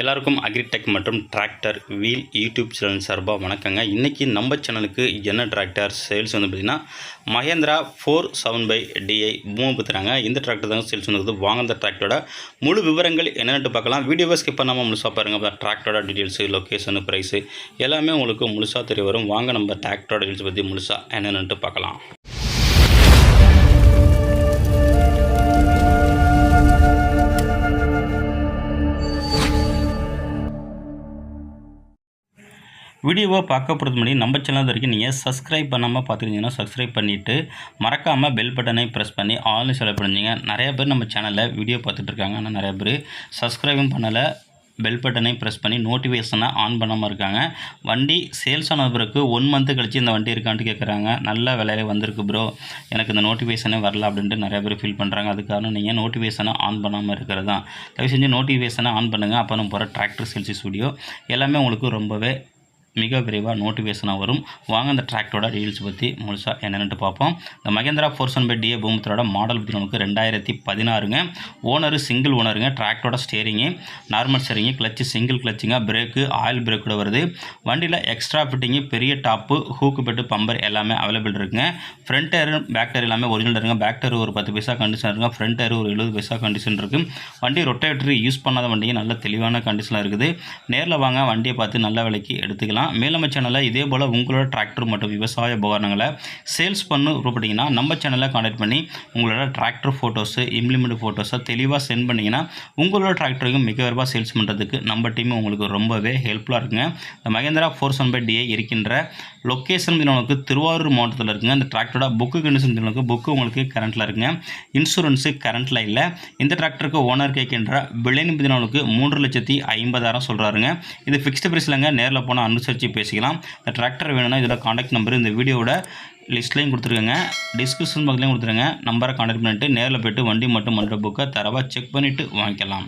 எல்லாருக்கும் அக்ரிடெக் மற்றும் tractor wheel YouTube channel சார்பாக வணக்கங்க. இன்றைக்கி நம்ம சேனலுக்கு என்ன டிராக்டர் சேல்ஸ் வந்து பார்த்திங்கன்னா Mahindra four seven five DI மூவப்படுத்துகிறாங்க இந்த டிராக்டர் தாங்க சேல்ஸ் வந்து வாங்க அந்த டிராக்டரோட முழு விவரங்கள் என்னென்னு பார்க்கலாம். வீடியோவை ஸ்கிப் பண்ணாமல் முழுசாக பாருங்கள் அப்போ டிராக்டரோட டீட்டெயில்ஸு லொக்கேஷனு ப்ரைஸு எல்லாமே உங்களுக்கு முழுசாக தெரிய வரும். வாங்க நம்ம டிராக்டரோட டீட்டெயில்ஸ் பற்றி முழுசாக என்னென்னு பார்க்கலாம். வீடியோவை பார்க்க போகிறது முன்னாடி நம்ம சேனல் வரைக்கும் நீங்கள் சப்ஸ்கிரைப் பண்ணாமல் பார்த்துக்கிங்கன்னா சப்ஸ்கிரைப் பண்ணிவிட்டு மறக்காமல் பெல் பட்டனை ப்ரெஸ் பண்ணி ஆல்னு செலவு பண்ணிங்க நிறையா பேர் நம்ம சேனலில் வீடியோ பார்த்துட்டு இருக்காங்க. ஆனால் நிறையா பேர் சப்ஸ்கிரைபும் பண்ணலை பெல் பட்டனை ப்ரெஸ் பண்ணி நோட்டிஃபிகேஷனை ஆன் பண்ணாமல் இருக்காங்க. வண்டி சேல்ஸ் ஆன பிறகு ஒன் மந்த்து கழிச்சு இந்த வண்டி இருக்கான்ட்டு கேட்குறாங்க நல்ல விலையில வந்திருக்கு ப்ரோ எனக்கு இந்த நோட்டிஃபிகேஷனே வரல அப்படின்ட்டு நிறைய பேர் ஃபீல் பண்ணுறாங்க அதுக்காக நீங்கள் நோட்டிஃபிகேஷனை ஆன் பண்ணாமல் இருக்கிறது தான். தயவு செஞ்சு நோட்டிஃபிகேஷனை ஆன் பண்ணுங்கள் அப்போ நம்ம போகிற டிராக்டர் சேல்ஸ் ஸ்டுடியோ எல்லாமே உங்களுக்கு ரொம்பவே மிக விரைவாக நோட்டிஃபிகேஷனாக வரும். வாங்க அந்த டிராக்டரோட டீல்ஸ் பற்றி முழுசாக என்னென்னு பார்ப்போம். இந்த Mahindra four seven five DI பூமத்தரோட model பற்றி நமக்கு ரெண்டாயிரத்தி பதினாறுங்க ஓனரு சிங்கிள் ஓனருங்க டிராக்டரோட steering normal steering clutch single கிளச்சுங்க brake oil பிரேக்கோட வருது. வண்டியில் எக்ஸ்ட்ரா ஃபிட்டிங்கு பெரிய டாப்பு ஹூக்கு பெட்டு பம்பர் எல்லாமே அவைலபிள் இருக்குங்க. ஃப்ரண்ட் டயர் பேக் டயர் எல்லாமே ஒரிஜினல் இருக்குங்க பேக் டயர் ஒரு பத்து பைசா கண்டிஷன் இருக்குங்க. ஃப்ரண்ட் டயர் ஒரு எழுபது பைசா கண்டிஷன் இருக்குது வண்டி ரொட்டேட்டரி யூஸ் பண்ணாத வண்டிங்க. நல்ல தெளிவான கண்டிஷனில் இருக்குது. நேரில் வாங்க வண்டியை பார்த்து நல்ல விலைக்கு எடுத்துக்கலாம். மேலும் சேனலில் இதே போல் உங்களோட டிராக்டர் மற்றும் விவசாய உபகரணங்களை சேல்ஸ் பண்ணு விருப்பப்பட்டீங்கன்னா நம்ம சேனலை காண்டாக்ட் பண்ணி உங்களோட டிராக்டர் ஃபோட்டோஸு இம்ப்ளிமெண்ட் ஃபோட்டோஸை தெளிவாக சென்ட் பண்ணிங்கன்னா உங்களோட டிராக்டரையும் மிக விரைவாக சேல்ஸ் பண்ணுறதுக்கு நம்ம டீம் உங்களுக்கு ரொம்பவே ஹெல்ப்ஃபுல்லாக இருக்குங்க. இந்த Mahindra four seven five DI இருக்கின்ற லொக்கேஷன் உங்களுக்கு திருவாரூர் மாவட்டத்தில் இருக்குங்க. இந்த டிராக்டரோட புக்கு கண்டிஷன் உங்களுக்கு புக்கு உங்களுக்கு கரண்ட்டில் இருக்குங்க. இன்சூரன்ஸு கரண்ட்டில் இல்லை. இந்த டிராக்டருக்கு ஓனர் கேட்கின்ற விலை நிபந்தனைகளுக்கு மூன்று லட்சத்தி ஐம்பதாயிரம் சொல்கிறாருங்க இது ஃபிக்ஸ்டு ப்ரைஸ்லங்க நேரில் போனால் அனுசரித்து பேசிக்கலாம். இந்த டிராக்டர் வேணும்னா இதோட காண்டாக்ட் நம்பர் இந்த வீடியோவோட லிஸ்ட்லையும் கொடுத்துருக்கேங்க. டிஸ்கிரிப்ஷன் பக்கத்துலையும் கொடுத்துருங்க நம்பரை காண்டாக்ட் பண்ணிட்டு நேரில் போய்ட்டு வண்டி மட்டும் மற்ற புக்கை தரவாக செக் பண்ணிவிட்டு வாங்கிக்கலாம்.